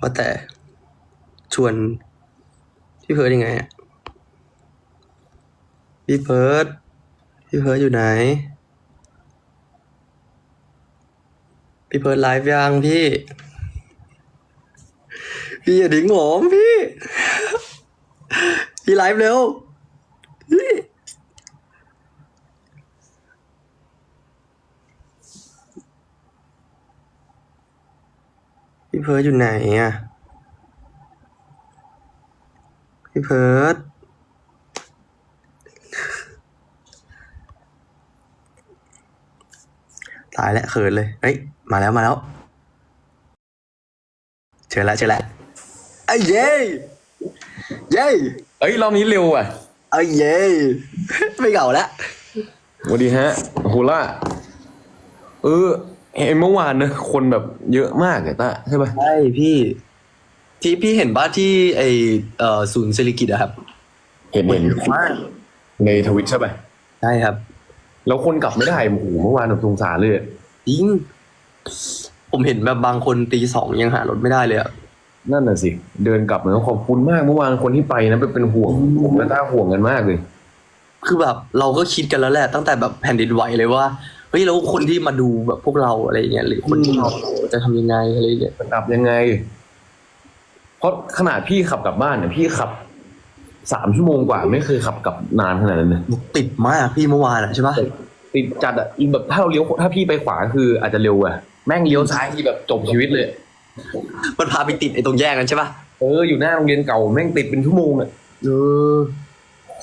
ว่าแต่ชวนพี่เพิร์ดยังไงอะพี่เพิร์ดพี่เพิร์ดอยู่ไหน พี่เพิร์ดไลฟ์ยังพี่ พี่อย่าดิ้งผมพี่ พี่ไลฟ์เร็วพี่ พี่เพิร์ดอยู่ไหนอะ พี่เพิร์ดตายแล้วเขินเลย เฮ้ย มาแล้วมาแล้ว เจอแล้วเจอแล้วไอ้ยเย้ เย้เอ้ยรอบนี้เร็วอะไอ้ยเย้ ไม่เหงาแล้วสวัสดีฮะโหล่าเออ เห็นเมื่อวานเนอะคนแบบเยอะมากเลยตาใช่ปะ ใช่พี่ ที่พี่เห็นบ้านที่ไอเอ่อศูนย์เศรษฐกิจอะครับเห็นเห็นมากในทวิตใช่ปะใช่ครับแล้วคนกลับไม่ได้โอ้โหเมื่อวานแบบสงสารเลยอะจริงผมเห็นแบบบางคนตีสองยังหารถไม่ได้เลยอะ นั่นน่ะสิ เดินกลับเลยขอบคุณมากเมื่อวานคนที่ไปนะเป็นเป็นห่วงผมและต้าห่วงกันมากเลย คือแบบเราก็คิดกันแล้วแหละตั้งแต่แบบแผ่นดินไหวเลยว่า เฮ้ยแล้วคนที่มาดูแบบพวกเราอะไรเงี้ยหรือคนที่เราจะทำยังไงอะไรเงี้ยกลับยังไง เพราะขนาดพี่ขับกลับบ้านเนี่ยพี่ขับสามชั่วโมงกว่า ไม่เคยขับกลับนานขนาดนั้นเลยติดมากพี่เมื่อวานอะใช่ปะติดจัดอะแบบถ้าเราเลี้ยวถ้าพี่ไปขวาคืออาจจะเร็วอะแม่งเลี้ยวซ้ายที่แบบจบชีวิตเลย มันพาไปติดไอ้ตรงแยกนั้นใช่ปะเอออยู่หน้าโรงเรียนเก่าแม่งติดเป็นชั่วโมงอะเออ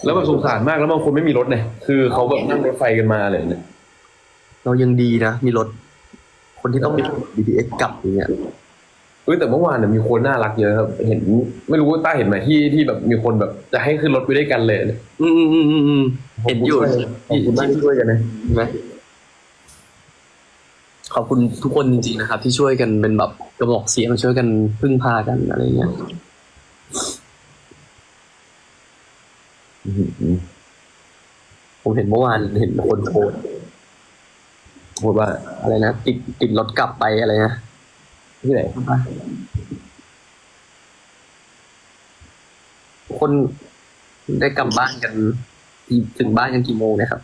แล้วแบบสงสารมากแล้วบางคนไม่มีรถเนี่ยคือเขาแบบนั่งรถไฟกันมาเลยเนี่ย เรายังดีนะ มีรถ คนที่ต้องมี BTS กลับอย่างเงี้ยเออแต่เมื่อวานเนี่ยมีคนน่ารักเยอะครับเห็น ไม่รู้ว่าต้าเห็นไหมที่ที่แบบมีคนแบบจะให้ขึ้นรถไปด้วยกันเลยเนี่ยอืมอืมอืมอืมอืมเห็นอยู่ขอบคุณมากที่ช่วยกันนะเห็นไหมขอบคุณทุกคนจริงๆนะครับ ที่ช่วยกันเป็นแบบกระบอกเสียงช่วยกันพึ่งพากันอะไรเงี้ยอื้อหือผมเห็นเมื่อวานเห็นคนโพสต์ พูดว่าอะไรนะติดติดรถกลับไปอะไรนะที่ไหนคนได้กลับบ้านกันกี่ถึงบ้านกันกี่โมงเนะครับ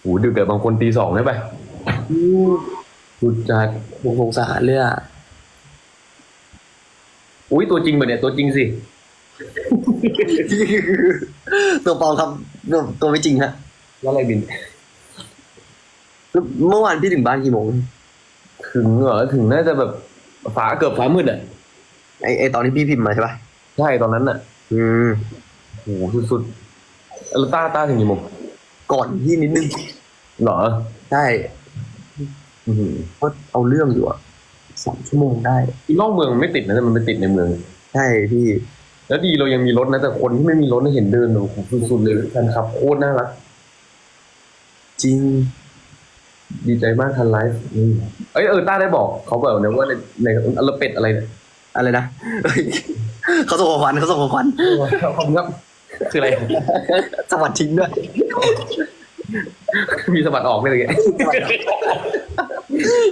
โหดึกแต่บางคนตีสองได้ปะดูจากวงสงสารเลยอะอุ้ยตัวจริงปะเนี่ยตัวจริงสิ ตัวปลอมครับตัวตัวไม่จริงฮะแล้วอะไรบิน เมื่อวานพี่ถึงบ้านกี่โมง ถึงเหรอถึงน่าจะแบบฟ้าเกือบฟ้ามืดอะไอไอตอนที่พี่พิมพ์มาใช่ปะใช่ตอนนั้นอะ อืมโหสุดๆแล้วต้าต้าถึงกี่โมงก่อนพี่นิดนึงเหรอใช่อื้อหือก็เอาเรื่องอยู่อะสองชั่วโมงได้ที่นอกเมืองมันไม่ติดนะแต่มันไปติดในเมือง ใช่พี่ แล้วดีเรายังมีรถนะ แต่คนที่ไม่มีรถน่ะเห็นเดินโอ้โหสุดๆเลยแฟนคลับโคตรน่ารัก จริง ดีใจมากทันไลฟ์อืมเอ้ยเออต้าได้บอกเขาแบบนะว่าในในอลเป็ดอะไรเนี่ยอะไรนะเฮ้ยเขาส่งของขวัญเขาส่งของขวัญขอบคุณครับคืออะไร สวัสดีด้วย มีสะบัดออกไม่เลยแก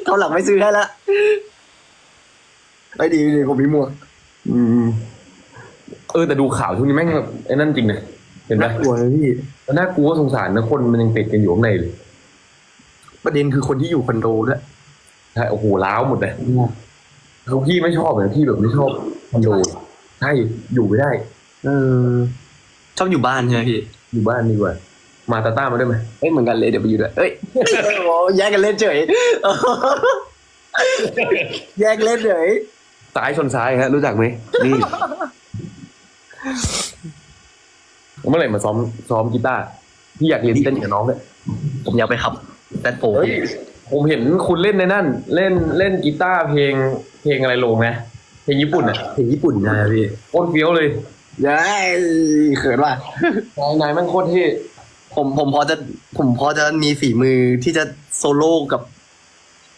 เขาหลังไม่ซื้อให้ละไอ้ดีดีผมมีหมวกอืมเออแต่ดูข่าวช่วงนี้แม่งแบบไอ้นั่นจริงนะเห็นไหมน่ากลัวเลยพี่แล้วน่ากลัวสงสารนะคนมันยังติดกันอยู่ข้างในเลย ประเด็นคือคนที่อยู่คอนโดด้วยใช่โอ้โหล้าวหมดเลยเขาพี่ไม่ชอบเลยพี่แบบไม่ชอบคอนโดใช่อยู่ไม่ได้ เออ ชอบอยู่บ้านใช่ไหมพี่ อยู่บ้านดีกว่า มาตาต้ามาได้ไหมเอ้ยเหมือนกันเลยเดี๋ยวไปอยู่ด้วยเอ้ยโอ้แยกกันเล่นเฉยแยกเล่นเฉยซ้ายชนซ้ายฮะรู้จักไหมนี่เมื่อไหร่มาซ้อมซ้อมกีตาร์พี่อยากเรียนเต้นกับน้องเลยผมอยากไปขับ แซดโฟเฮ้ยผมเห็นคุณเล่นในนั่น เล่นเล่นกีตาร์เพลงเพลงอะไรลงไหมเพลงญี่ปุ่นอะถึงญี่ปุ่นใช่ไหมพี่โคตรเฟี้ยวเลยย้ายเขินว่ะนายนายแม่งโคตรเท่ผมผมพอจะผมพอจะมีฝีมือที่จะโซโล่กับ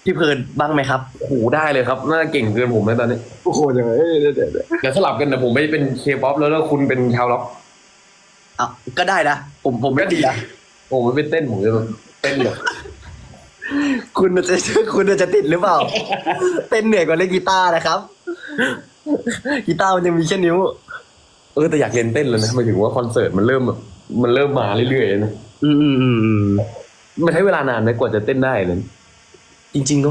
พี่เพลิร์นบ้างไหมครับโอ้โหได้เลยครับ น่าจะเก่งเกินผมเลยตอนนี้โอ้โหเดี๋ยวเดี๋ยวเดี๋ยวเดี๋ยวสลับกันนะผมไม่เป็นเคป๊อปแล้วแล้วคุณเป็นชาวล็อกอะก็ได้นะผมผมไม่ดีนะผมไม่เป็นเต้นผมจะแบบเต้นแบบ คุณจะคุณจะติดหรือเปล่า เต้นเหนื่อยกว่าเล่นกีตาร์นะครับ กีตาร์มันยังมีแค่นิ้ว เออแต่อยากเรียนเต้นแล้วนะหมายถึงว่าคอนเสิร์ตมันเริ่มแบบมันเริ่มมาเรื่อยๆนะอืมอืมอืมอืมมันใช้เวลานานไหมกว่าจะเต้นได้เลยจริง ๆ ก็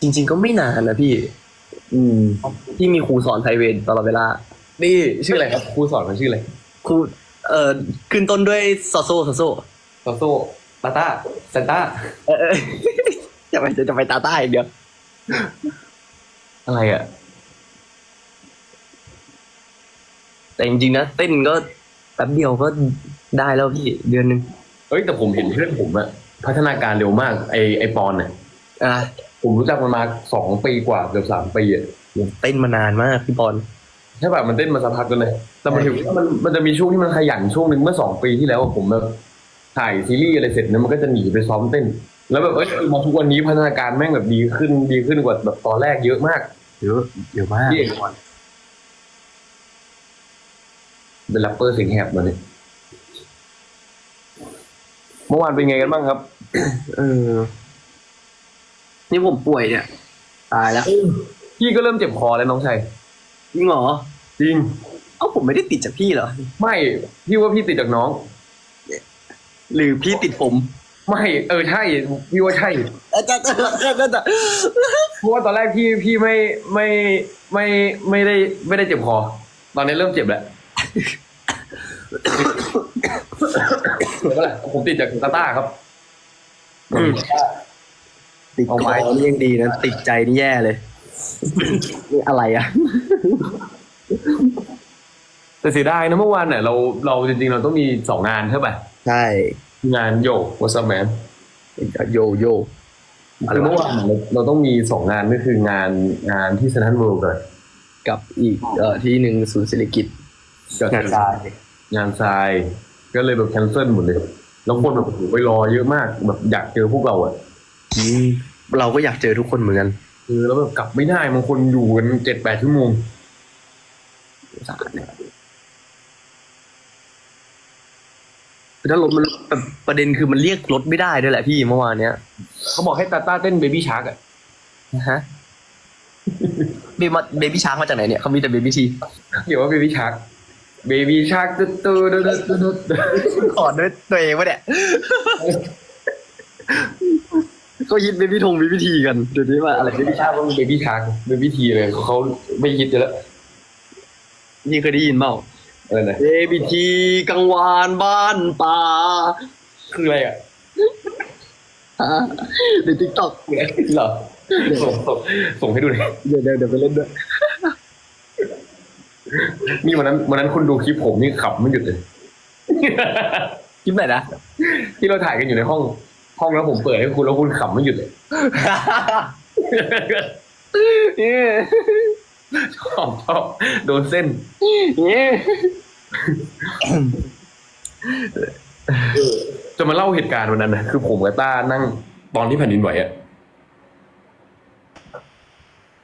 จริง ๆ ก็ไม่นานนะพี่ อืมที่มีครูสอนไพรเวทตลอดเวลา นี่ชื่ออะไรครับครูสอนเขาชื่ออะไรครูเอ่อขึ้นต้นด้วยซอโซซอโซโซโซ ตาต้าซนต้าเออเออจะไปจะไปตาใต้อย่าเดียว อะไรอะ แต่จริงๆนะเต้นก็แป๊บเดียวก็ได้แล้วพี่เดือนหนึ่งเอ้ยแต่ผมเห็นเพื่อนผมอะพัฒนาการเร็วมาก ไอไอปอนเนี่ยอะผมรู้จักมันมาสองปีกว่าเกือบสามปีอะเต้นมานานมากพี่บอลใช่ป่ะมันเต้นมาสักพักกันเลยแต่มันถึงว่ามันมันจะมีช่วงที่มันขยันช่วงหนึ่งเมื่อสองปีที่แล้วผมแบบ ถ่ายซีรีส์อะไรเสร็จเนี่ยมันก็จะหนีไปซ้อมเต้น แล้วแบบเอ้ยมาทุกวันนี้พัฒนาการแม่งแบบดีขึ้นดีขึ้นกว่าแบบตอนแรกเยอะมากเยอะเยอะมากพี่เอกเป็นแรปเปอร์เสียงแหบมาเนี่ยเมื่อวานเป็นไงกันบ้างครับ เออ นี่ผมป่วยเนี่ย ตายแล้ว พี่ก็เริ่มเจ็บคอแล้วน้องชายจริงเหรอ จริง เอ้าผมไม่ได้ติดจากพี่เหรอ ไม่ พี่ว่าพี่ติดจากน้อง หรือพี่ติดผม ไม่เออใช่พี่ว่าใช่เออจะจะจะจะจะเพราะว่าตอนแรกพี่พี่ไม่ไม่ไม่ไม่ได้ไม่ได้เจ็บคอตอนนี้เริ่มเจ็บแล้วเดี๋ยวก็แหละผมติดจากตาต้าครับอืมติดเอาคไว้อนี่ยังดีนะติดใจนี่แย่เลยนี่อะไรอะแต่เสียดายนะเมื่อวานเนี่ยเราเราจริงๆ เราต้องมีสองงานใช่ป่ะ ใช่งานโยวัสแมนโยโย่คือเมื่อวานเราเราต้องมีสองงานก็คืองานงานที่เซนทรัลเวิลด์กันกับอีกเอ่อที่หนึ่งศูนย์เศรษฐกิจกับงานทรายงานทราย ก็เลยแบบแคนเซิลหมดเลย แล้วคนแบบโอ้โหไปรอเยอะมากแบบอยากเจอพวกเราอะอืมเราก็อยากเจอทุกคนเหมือนกันคือแล้วแบบกลับไม่ได้บางคนอยู่กันเจ็ดแปดชั่วโมง สารเนี่ย คือถ้ารถมันแบบประเด็นคือมันเรียกรถไม่ได้ด้วยแหละพี่เมื่อวานเนี้ยเขาบอกให้ตาต้าเต้นเบบี้ชาร์กอะนะฮะเบมาเบบี้ช้างมาจากไหนเนี่ยเขามีแต่เบบี้ทีเกี่ยวว่าเบบี้ชาร์กเบบี้ชาร์กตุ๊ดตุ๊ดตุ๊ดตุ๊ดตุ๊ดขอดด้วยตัวเองวะเนี่ยก็ยิดเบบี้ทงเบบี้ทีกันเดี๋ยวนี้ว่าอะไรเบบี้ชาร์กต้องเบบี้ชาร์กเบบี้ทีเลยเขาไม่คิดจะแล้วนี่เคยได้ยินเปล่า อะไรนะเบบี้ทีกังวานบ้านป่าคืออะไรอะฮะในทิกตอกเหรอส่งส่งส่งให้ดูหน่อยเดี๋ยวเดี๋ยวเดี๋ยวไปเล่นด้วยนี่วันนั้นวันนั้นคุณดูคลิปผมนี่ขับไม่หยุดเลยคลิปไหนนะที่เราถ่ายกันอยู่ในห้อง ห้องแล้วผมเปิดให้คุณแล้วคุณขำไม่หยุดเลยนี่ ชอบชอบโดนเส้นนี่จะมาเล่าเหตุการณ์วันนั้นนะคือผมกับต้านั่งตอนที่แผ่นดินไหวอะ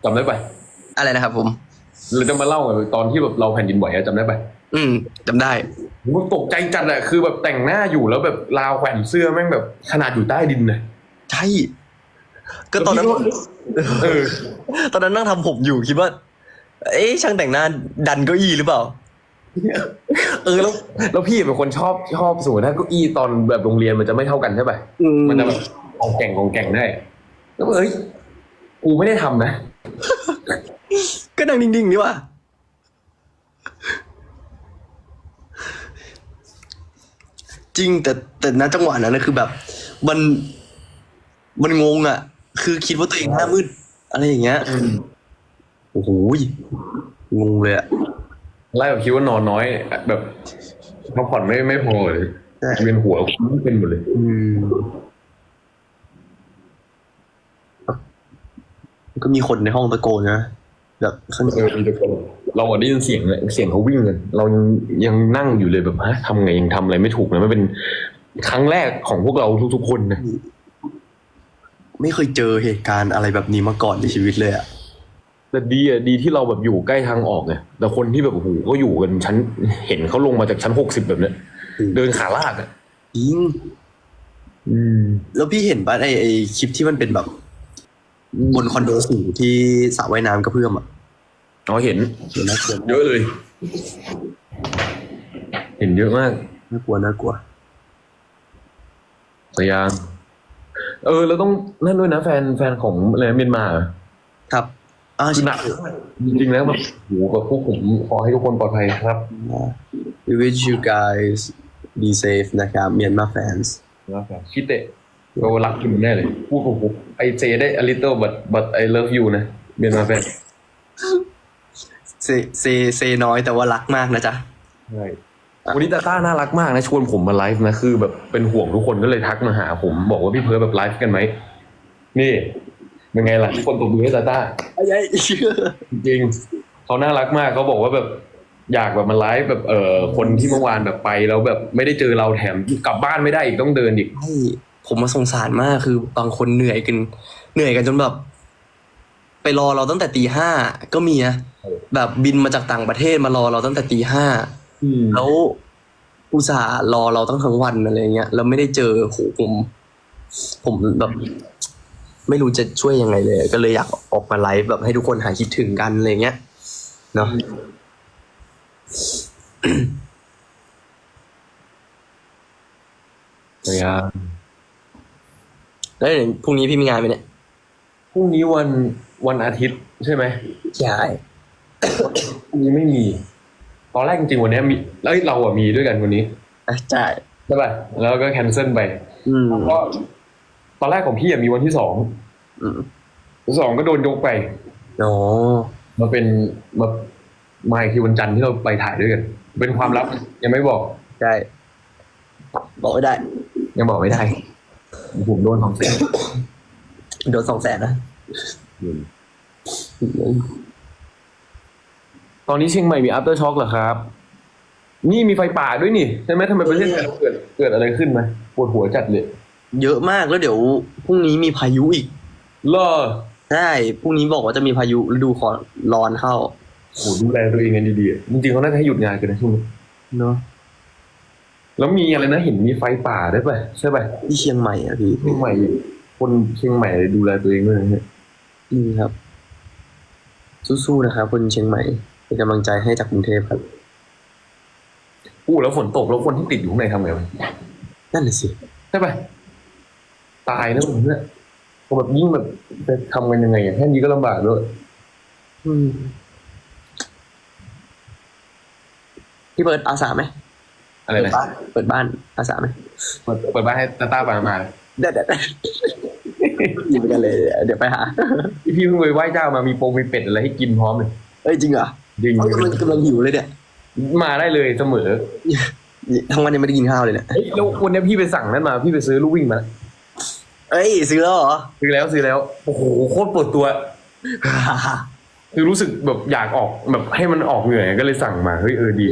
จำได้ปะอะไรนะครับผมเราจะมาเล่าอะตอนที่แบบเราแผ่นดินไหวอะจำได้ปะอืมจำได้ผมตกใจจัดอะคือแบบแต่งหน้าอยู่แล้วแบบราวแขวนเสื้อแม่งแบบขนาดอยู่ใต้ดินนะใช่ก็ตอนนั้นเออตอนนั้นนั่งทำผมอยู่คิดว่า เอ๊ะช่างแต่งหน้าดันเก้าอี้หรือเปล่า เออแล้วแล้วพี่เป็นคนชอบชอบสมมติถ้าเก้าอี้ตอนแบบโรงเรียนมันจะไม่เท่ากันใช่ปะอืม มันจะแบบกองแก่งกองแก่งได้ แล้วเอ้ยกูไม่ได้ทำนะก็นั่งนิ่งๆนี่ว่าจริงแต่แต่ณจังหวะนั้นนะคือแบบ มันมันงงอะ คือคิดว่าตัวเองหน้ามืด อะไรอย่างเงี้ย โอ้โหยงงเลยอะไล่แบบคิดว่านอนน้อย แบบพักผ่อนไม่ไม่พอเลยใช่เวียนหัวเป็นหมดเลย อืมก็มีคนในห้องตะโกนนะแบบข้างเออมีแต่คนเราอะได้ยินเสียงเลยเสียงเขาวิ่งกันเรายังยังนั่งอยู่เลยแบบฮะทำไงยังทำอะไรไม่ถูกนะมันเป็นครั้งแรกของพวกเราทุกๆคนนะไม่เคยเจอเหตุการณ์อะไรแบบนี้มาก่อนในชีวิตเลยอะ แต่ดีอะดีที่เราแบบอยู่ใกล้ทางออกไงแต่คนที่แบบโอ้โหก็อยู่กันชั้นเห็นเขาลงมาจากชั้นหกสิบแบบเนี้ยอืมเดินขาลากอะจริงอืมแล้วพี่เห็นป่ะไอไอคลิปที่มันเป็นแบบ บนคอนโดสูงที่สระว่ายน้ำกระเพื่อมอะอ๋อเห็นเดี๋ยวน่ากลัวเยอะเลย เห็นเยอะมากน่ากลัวน่ากลัวสยางเออเราต้องนั่นด้วยนะแฟนแฟนของอะไรนะเมียนมาเหรอครับ อ่าคือใช่หนักจริงๆแล้วแบบโหแบบพวกผมขอให้ทุกคนปลอดภัยครับ We wish you guys be safe นะครับ Myanmar fans คิดเตะเรารักคุณแน่เลยพูดผมไอเจได้ a little but but I love you นะเมียนมาแฟนเซเซเซน้อยแต่ว่ารักมากนะจ๊ะใช่วันนี้ตาต้าน่ารักมากนะชวนผมมาไลฟ์นะคือแบบเป็นห่วงทุกคนก็เลยทักมาหาผม บอกว่าพี่เพิร์ลแบบไลฟ์กันไหมนี่ เป็นไงล่ะทุกคนตบมือให้ตาต้าไอ้ยัยเชื่อจริงๆเขาน่ารักมากเขาบอกว่าแบบอยากแบบมาไลฟ์แบบเออคนที่เมื่อวานแบบไปแล้วแบบไม่ได้เจอเราแถมกลับบ้านไม่ได้อีกต้องเดินอีกให้ผมมาสงสารมากคือบางคนเหนื่อยกัน เหนื่อยกันจนแบบ ไปรอเราตั้งแต่ตีห้าก็มีนะเออแบบบินมาจากต่างประเทศมารอเราตั้งแต่ตีห้าแล้วอุตส่าห์รอเราตั้งทั้งวันอะไรเงี้ยแล้วไม่ได้เจอโหผม ผมแบบ ไม่รู้จะช่วยยังไงเลย ก็เลยอยากออกมาไลฟ์แบบให้ทุกคนหายคิดถึงกันอะไรเงี้ยเนาะเลยอะแล้วเดี๋ยวพรุ่งนี้พี่มีงานไหมเนี่ยพรุ่งนี้วันวันอาทิตย์ใช่ไหมใช่พรุ่งนี้ไม่มี ตอนแรกจริงๆวันเนี้ยมีแล้วเราอะมีด้วยกันวันนี้ใช่ใช่ป่ะแล้วก็แคนเซิลไปอืม ก็ ตอนแรกของพี่อะมีวันที่สองอืมวันที่สองก็โดนยกไปอ๋อมาเป็นมามาอีกทีวันจันทร์ที่เราไปถ่ายด้วยกัน เป็นความลับยังไม่บอก ใช่บอกไม่ได้ ยังบอกไม่ได้ผมโดนสองแสนโดนสองแสนนะตอนนี้เชียงใหม่มี after shock เหรอครับ นี่มีไฟป่าด้วยนี่ใช่ไหมทำไมประเทศไทยเราเกิดเกิดอะไรขึ้นไหมปวดหัวจัดเลย เยอะมากแล้วเดี๋ยวพรุ่งนี้มีพายุอีกเลอใช่พรุ่งนี้บอกว่าจะมีพายุฤดูขอร้อนเข้าโหดูแลตัวเองกันดีๆจริงๆเขาน่าจะให้หยุดงานกันนะช่วงนี้เนาะแล้วมีอะไรนะเห็นมีไฟป่าด้วยป่ะใช่ป่ะที่เชียงใหม่อะพี่เชียงใหม่ คนเชียงใหม่ดูแลตัวเองด้วยนะเนี่ยอืมครับ สู้ๆนะครับคนเชียงใหม่เป็นกำลังใจให้จากกรุงเทพครับอู้แล้วฝนตกแล้วคนที่ติดอยู่ข้างในทำไงวะนั่นแหละสิใช่ป่ะ ตายนะผมเนี่ยผมแบบยิ่งแบบจะทำกันยังไงอะแค่นี้ก็ลำบากด้วยอืมพี่เปิดอาสาไหมอะไรเปิดนะบ้านเปิดบ้านอาสาไหมเปิดเปิดบ้านให้ตาต้าปามาเด็ดเด็ดยินไปกันเลย เดี๋ยวไปหาพี่พี่เพิ่งไปไหว้เจ้ามามีโปงมีเป็ดอะไรให้กินพร้อมเลยเอ้ยจริงเหรอจริงเขากำลังกำลังหิวเลยเนี่ยมาได้เลยเสมอทั้งวันยังไม่ได้กินข้าวเลยเนี่ยเฮ้ยแล้ววันนี้พี่ไปสั่งนั่นมา พี่ไปซื้อลูกวิ่งมา เอ้ยซื้อแล้วเหรอ ซื้อแล้วซื้อแล้วโอ้โหโคตรปวดตัว คือรู้สึกแบบอยากออกแบบให้มันออกเหนื่อยก็เลยสั่งมาเฮ้ยเออดี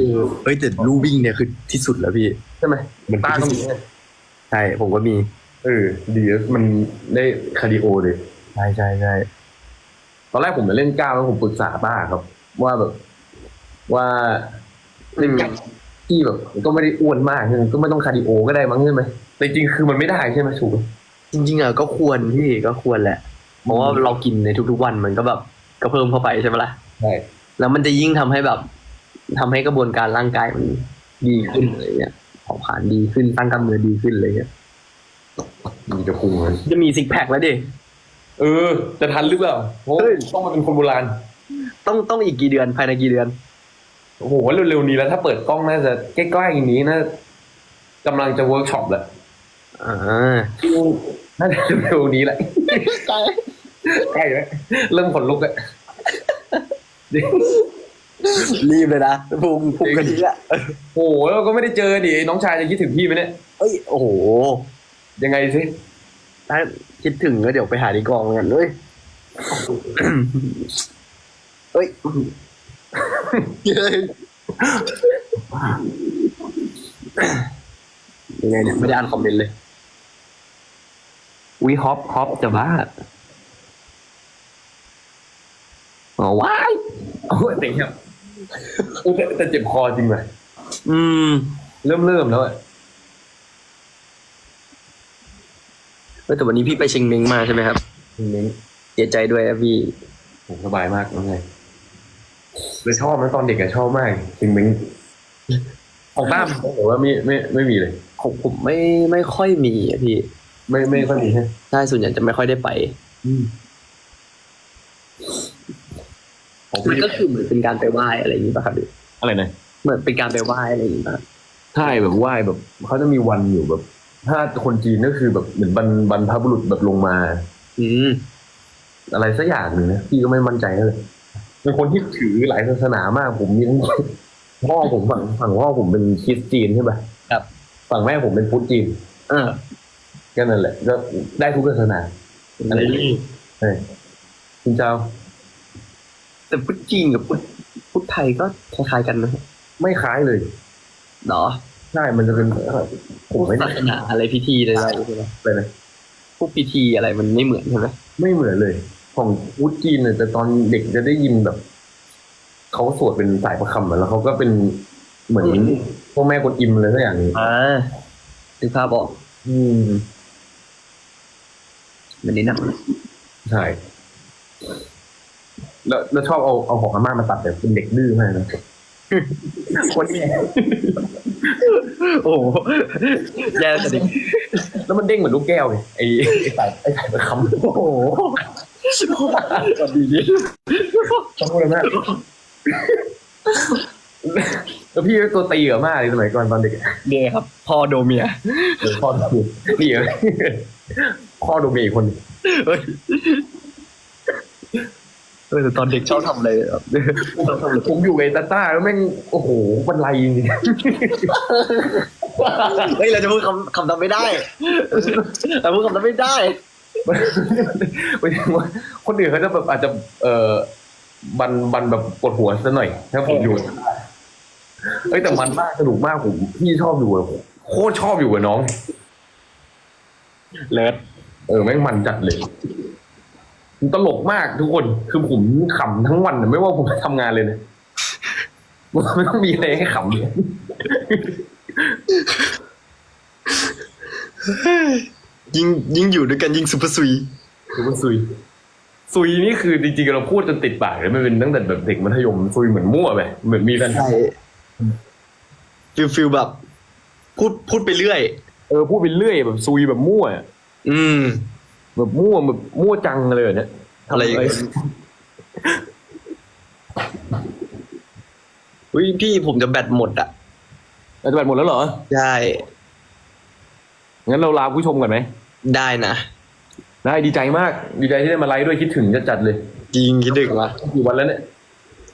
เอ้ยแต่ลู่วิ่งเนี่ยคือที่สุดแล้วพี่ ใช่ไหมมันต้าก็มีใช่ผมก็มี เออ ดีแล้วมันได้คาร์ดิโอเลยใช่ใช่ใช่ตอนแรกผมจะเล่นก้าวแล้วผมปรึกษาป้าครับ ว่าแบบว่าเล่นก้าวที่แบบก็ไม่ได้อ้วนมากก็ไม่ต้องคาร์ดิโอก็ได้มั้งใช่ไหมแต่จริงๆคือมันไม่ได้ใช่ไหมถูกไหม จริงๆอะก็ควรพี่ก็ควรแหละ เพราะว่าเรากินในทุกๆวันมันก็แบบก็เพิ่มเข้าไปใช่ไหมล่ะใช่แล้วมันจะยิ่งทำให้แบบทำให้กระบวนการร่างกายมันดีขึ้นอะไรเงี้ยเผาผลาญดีขึ้นตั้งกล้ามเนื้อดีขึ้นอะไรเงี้ยมีจะพุงเลยจะมีซิกแพคแล้วดิเออ จะทันหรือเปล่าเพราะว่าเฮ้ยต้องมาเป็นคนโบราณ ต้องต้องอีกกี่เดือนภายในกี่เดือนโอ้โหเร็วๆนี้แล้วถ้าเปิดกล้องน่าจะใกล้ๆอย่างนี้น่ากำลังจะเวิร์กช็อปแหละ อ่าน่าจะเร็วนี้แหละใกล้แล้วเริ่มขนลุกอะรีบเลยนะพุงพุงกระทิอะโอ้โหเราก็ไม่ได้เจอดิน้องชายจะคิดถึงพี่ไหมเนี่ยเอ้ยโอ้โหยังไงสิถ้าคิดถึงก็เดี๋ยวไปหาดีกองกันเว้ยเอ้ยยังไงเนี่ยไม่ได้อ่านคอมเมนต์เลย วิฮอปฮอปจะบ้าอ๋อว้ายโอ้ยเต็งครับโอ้แต่แต่เจ็บคอจริงไหมอืม เริ่มเริ่มแล้วอะเอ้ยแต่วันนี้พี่ไปเชียงเม้งมาใช่ไหมครับเน้นเสียใจด้วยนะพี่ ผมสบายมากน้องไงเลยชอบนะตอนเด็กอะชอบมากจริงๆของตั้มผมว่าไม่ไม่ไม่มีเลย ผมผมไม่ไม่ค่อยมีอะพี่ ไม่ไม่ค่อยมีใช่ไหมใช่ส่วนใหญ่จะไม่ค่อยได้ไปของมันพี่ก็คือเหมือนเป็นการไปไหว้อะไรอย่างนี้ป่ะครับพี่อะไรนะเหมือนเป็นการไปไหว้อะไรอย่างนี้ป่ะใช่แบบไหว้แบบเขาจะมีวันอยู่แบบ ถ้าคนจีนก็คือแบบเหมือนบรรบรรพบุรุษแบบลงมา อืมอะไรสักอย่างหนึ่งนะพี่ก็ไม่มั่นใจเลยเป็นคนที่ถือหลายศาสนามากผมมีทั้งพ่อผมฝั่งฝั่งพ่อผมเป็นคริสต์จีนใช่ปะครับ ฝั่งแม่ผมเป็นพุทธจีน เออ ก็นั่นแหละก็ได้ทุกศาสนาอะไรเฮ้ยคุณเจ้า แต่พุทธจีนกับพุทธพุทธไทยก็คล้ายๆกันนะไม่คล้ายเลยเหรอใช่มันจะเป็นผมไม่ศาได้สนาอะไรพิธีอะไรใช่ไหมเลยนะพวกพิธีอะไรมันไม่เหมือนใช่ไหมไม่เหมือนเลย ของพุทธจีนเนี่ยแต่ตอนเด็กจะได้ยินแบบเขาสวดเป็นสายประคำอะแล้วเขาก็เป็นเหมือนพ่อแม่กวนอิมเลยสักอย่างหนึ่งอ่าถึงภาพบอกอืม มันนี้หนักใช่ แล้วแล้วชอบเอาเอาของอาม่ามาตัดแบบเป็นเด็กดื้อมากนะคนแย่โอ้โหแย่แล้วดิแล้วมันเด้งเหมือนลูกแก้วไงไอ้ไอ้สายไอ้สายประคำโอ้โหดีดีชอบเลยมาก แล้วพี่ก็ตัวตีกับมากเลยสมัยก่อนตอนเด็กเดียครับพ่อโดเมียเออพ่อดูนี่เหรอพ่อดูเมย์อีกคนหนึ่งเฮ้ยเออแต่ตอนเด็กชอบทำอะไรแบบชอบทำอะไรผมอยู่กับไอ้ตาต้าแล้วแม่งโอ้โหบรรลัยจริงเฮ้ยเราจะพูดคำคำนั้นไม่ได้เราพูดคำนั้นไม่ได้ๆหมายถึงว่าคนอื่นเขาจะแบบอาจจะเอ่อบันบันแบบปวดหัวซะหน่อยถ้าผมอยู่กับต้า เอ้ยแต่มันมากสนุกมากผมพี่ชอบอยู่อะโคตรชอบอยู่กับน้อง เลิศเออแม่งมันจัดเลยมันตลกมากทุกคนคือผมขำทั้งวันอะไม่ว่าผมจะทำงานเลยนะมันต้องมีอะไรให้ขำเลยยิ่งยิ่งอยู่ด้วยกันยิ่งซุปเปอร์ซุยคือมันซุยซุยนี่คือจริงๆเราพูดจนติดปากเลยมันเป็นตั้งแต่แบบเด็กมัธยมซุยเหมือนมั่วไปเหมือนมีแฟนใช่ ฟิลฟิลแบบ พูดพูดไปเรื่อย เออพูดไปเรื่อยแบบซุยแบบมั่วอะอืม แบบมั่วแบบมั่วจังเลยอะเนี่ยอะไรอย่างเงี้ยอุ้ยพี่ผมจะแบตหมดอะเราจะแบตหมดแล้วเหรอ ได้งั้นเราลาผู้ชมก่อนไหม ได้นะได้ดีใจมาก ดีใจที่ได้มาไลฟ์ด้วยคิดถึงจะจัดเลยจริงคิดดึกวะกี่วันแล้วเนี่ย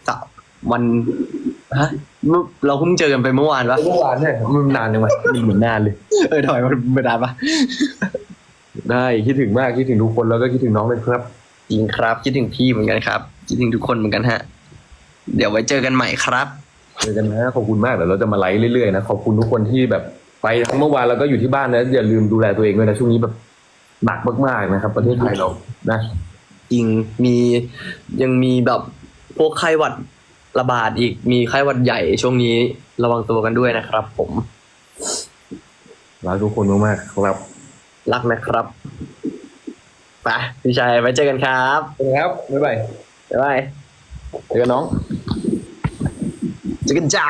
สามวันฮะ เมื่อเราเพิ่งเจอกันไปเมื่อวานปะเมื่อวานเนี่ยมันนานจังวะมันเหมือนนานเลย เออถอยมันไม่ได้ปะได้คิดถึงมากคิดถึงทุกคนแล้วก็คิดถึงน้องเลยครับจริงครับ คิดถึงพี่เหมือนกันครับ คิดถึงทุกคนเหมือนกันฮะ เดี๋ยวไว้เจอกันใหม่ครับเจอกันนะขอบคุณมากเดี๋ยวเราจะมาไลฟ์เรื่อยๆนะขอบคุณทุกคนที่แบบไปทั้งเมื่อวานแล้วก็อยู่ที่บ้านนะอย่าลืมดูแลตัวเองด้วยนะช่วงนี้แบบหนักมากๆนะครับ ประเทศไทยเรานะจริงมียังมีแบบพวกไข้หวัด ระบาดอีกมีไข้หวัดใหญ่ช่วงนี้ระวังตัวกันด้วยนะครับ ผมรักทุกคนมากๆครับ รักนะครับไปพี่ชายไว้เจอกันครับครับบ๊ายบายบ๊ายบายเจอกันน้องเจอกันจ้า